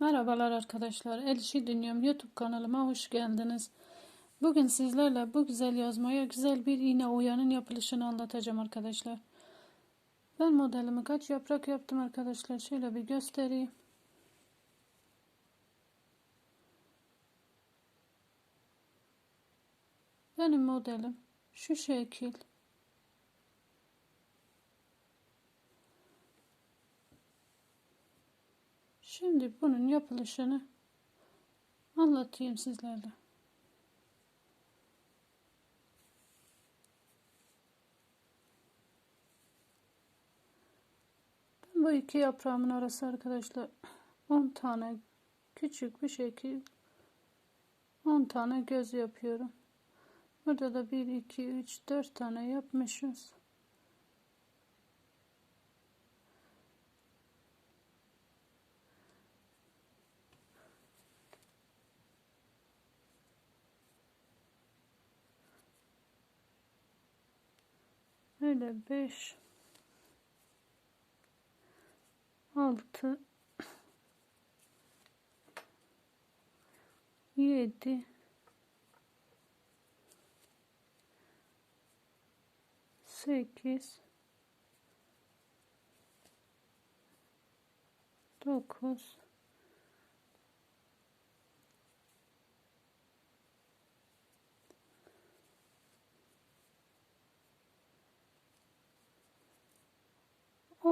Merhabalar arkadaşlar. El İşi Dünyam YouTube kanalıma hoş geldiniz. Bugün sizlerle bu güzel yazmaya güzel bir iğne oyanın yapılışını anlatacağım arkadaşlar. Ben modelimi kaç yaprak yaptım arkadaşlar. Şöyle bir göstereyim. Benim modelim şu şekil. Şimdi bunun yapılışını anlatayım sizlerle. Ben bu iki yaprağımın arası arkadaşlar 10 tane küçük bir şekil 10 tane göz yapıyorum. Burada da 1 2 3 4 tane yapmışız. Öyle 5 6 7 8 9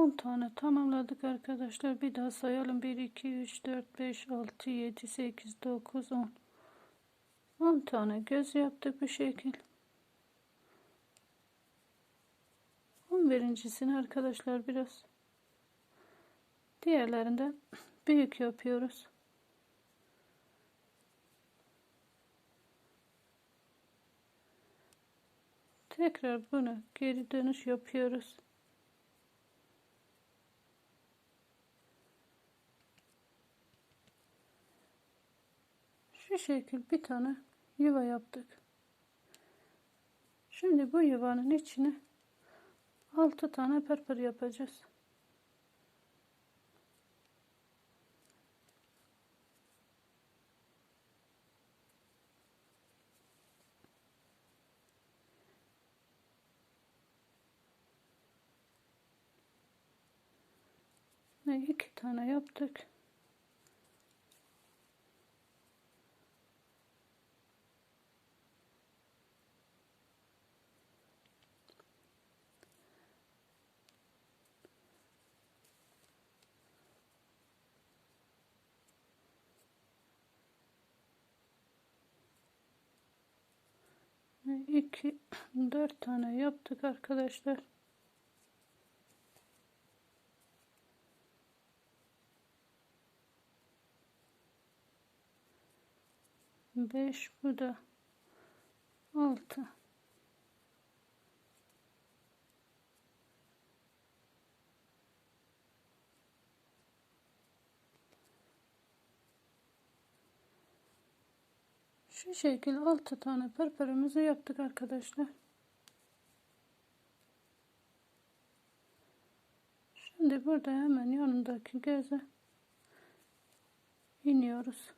10 tane tamamladık arkadaşlar. Bir daha sayalım. 1, 2, 3, 4, 5, 6, 7, 8, 9, 10. 10 tane göz yaptık bu şekil. 11.sini arkadaşlar biraz diğerlerinde büyük yapıyoruz. Tekrar bunu geri dönüş yapıyoruz. Şu şekil bir tane yuva yaptık. Şimdi bu yuvanın içine 6 tane pırpır yapacağız. Ve iki tane yaptık. Ve iki dört tane yaptık arkadaşlar. Beş bu da altı. Şu şekil 6 tane pırpırımızı yaptık arkadaşlar. Şimdi burada hemen yanındaki göze iniyoruz.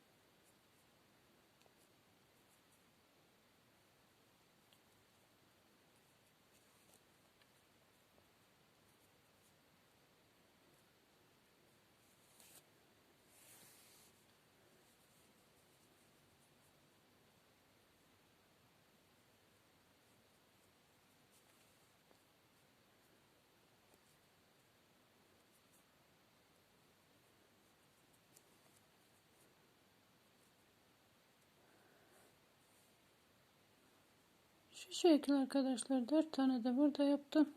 Şu şekil arkadaşlar dört tane de burada yaptım.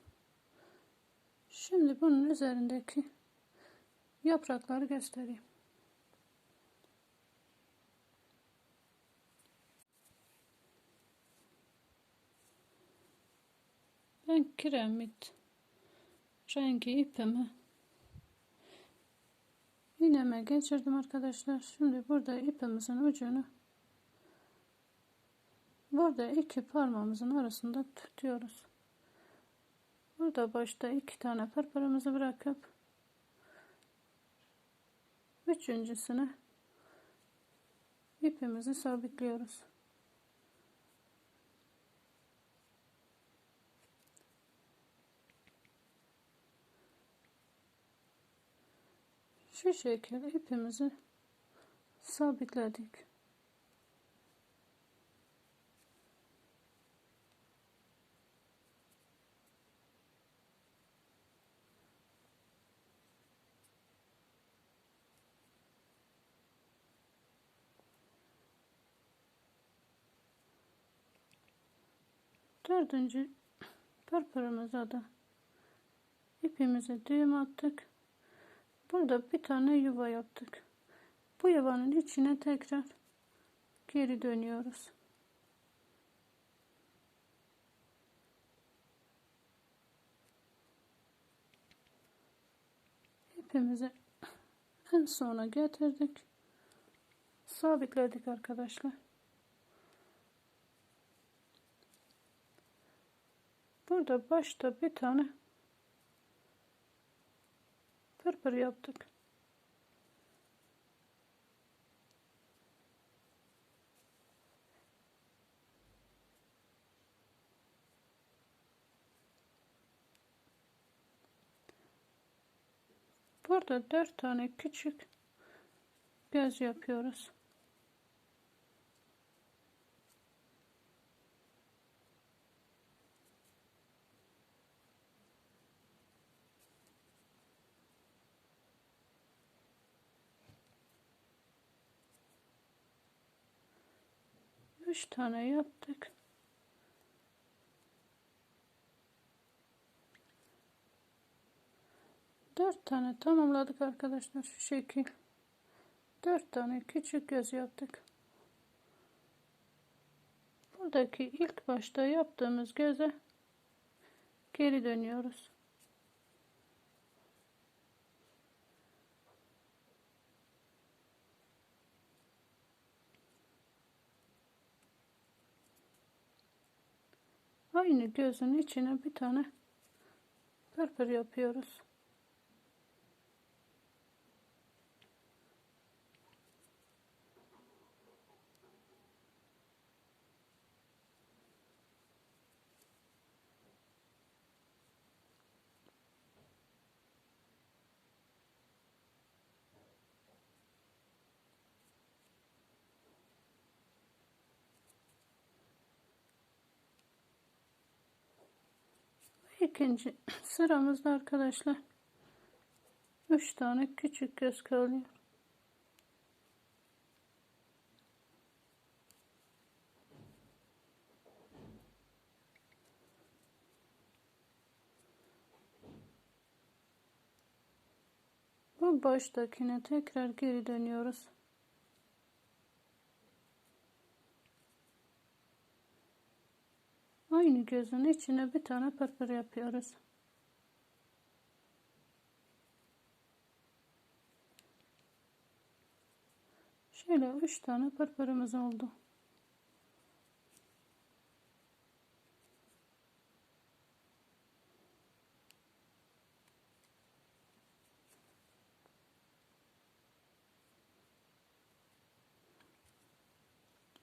Şimdi bunun üzerindeki yaprakları göstereyim. Ben kiremit rengi ipimi iğneme geçirdim arkadaşlar. Şimdi burada ipimizin ucunu Burada iki parmağımızın arasında tutuyoruz. Burada başta iki tane pırpırımızı bırakıp Üçüncüsüne ipimizi sabitliyoruz. Şu şekilde ipimizi sabitledik. Dördüncü pırpırımıza da ipimize düğüm attık. Burada bir tane yuva yaptık. Bu yuvanın içine tekrar geri dönüyoruz. İpimizi en sona getirdik. Sabitledik arkadaşlar. Burada başta bir tane pırpır yaptık. Burada dört tane küçük göz yapıyoruz. Üç tane yaptık. Dört tane tamamladık arkadaşlar şu şekil. Dört tane küçük göz yaptık. Buradaki ilk başta yaptığımız göze geri dönüyoruz. Aynı gözün içine bir tane pırpır yapıyoruz. İkinci sıramızda arkadaşlar 3 tane küçük göz kalıyor. Bu baştakine tekrar geri dönüyoruz. Aynı gözün içine bir tane pırpır yapıyoruz. Şöyle üç tane pırpırımız oldu.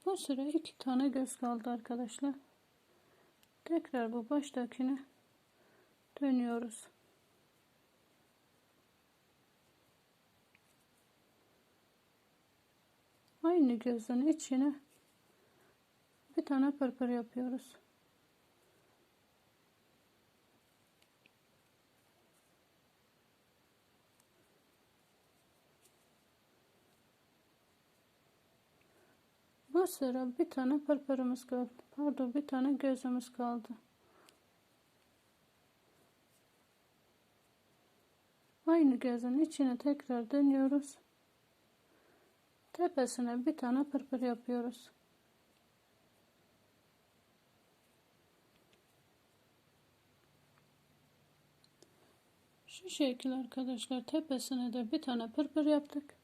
Bu sıra iki tane göz kaldı arkadaşlar. Tekrar bu baştakine dönüyoruz. Aynı gözün içine bir tane pırpır yapıyoruz. Bu sıra bir tane pırpırımız kaldı. Pardon bir tane gözümüz kaldı. Aynı gözün içine tekrar dönüyoruz. Tepesine bir tane pırpır yapıyoruz. Şu şekil arkadaşlar tepesine de bir tane pırpır yaptık.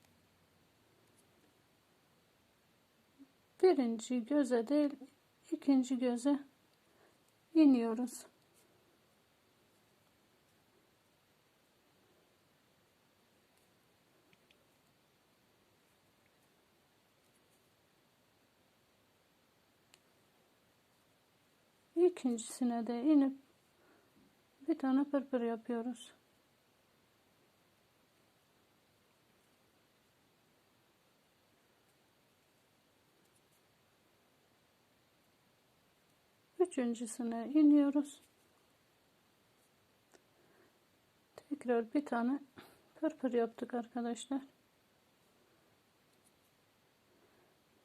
birinci göze değil ikinci göze iniyoruz. İkincisine de inip bir tane pırpır yapıyoruz. Üçüncüsüne iniyoruz. Tekrar bir tane pırpır yaptık arkadaşlar.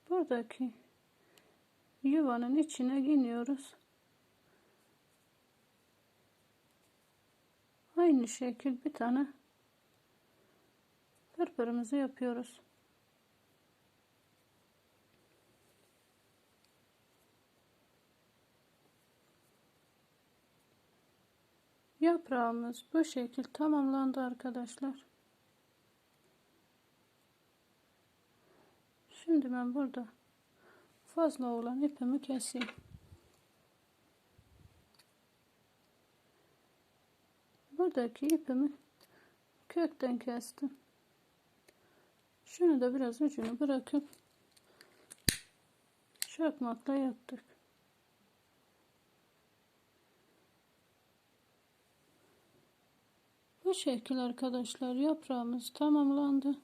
Buradaki yuvanın içine iniyoruz. Aynı şekil bir tane pırpırımızı yapıyoruz. Yaprağımız bu şekil tamamlandı arkadaşlar. Şimdi ben burada fazla olan ipimi keseyim. Buradaki ipimi kökten kestim. Şunu da biraz ucunu bırakıp çakmakla yaptık. Bu şekil arkadaşlar yaprağımız tamamlandı.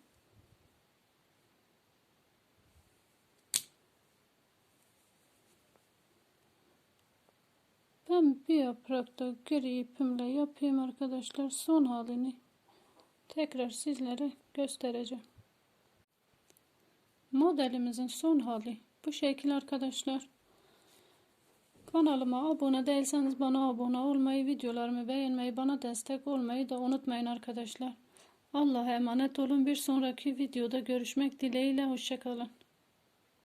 Ben bir yaprakta gri ipimle yapayım arkadaşlar. Son halini tekrar sizlere göstereceğim. Modelimizin son hali bu şekil arkadaşlar. Kanalıma abone değilseniz bana abone olmayı, videolarımı beğenmeyi, bana destek olmayı da unutmayın arkadaşlar. Allah'a emanet olun. Bir sonraki videoda görüşmek dileğiyle. Hoşçakalın.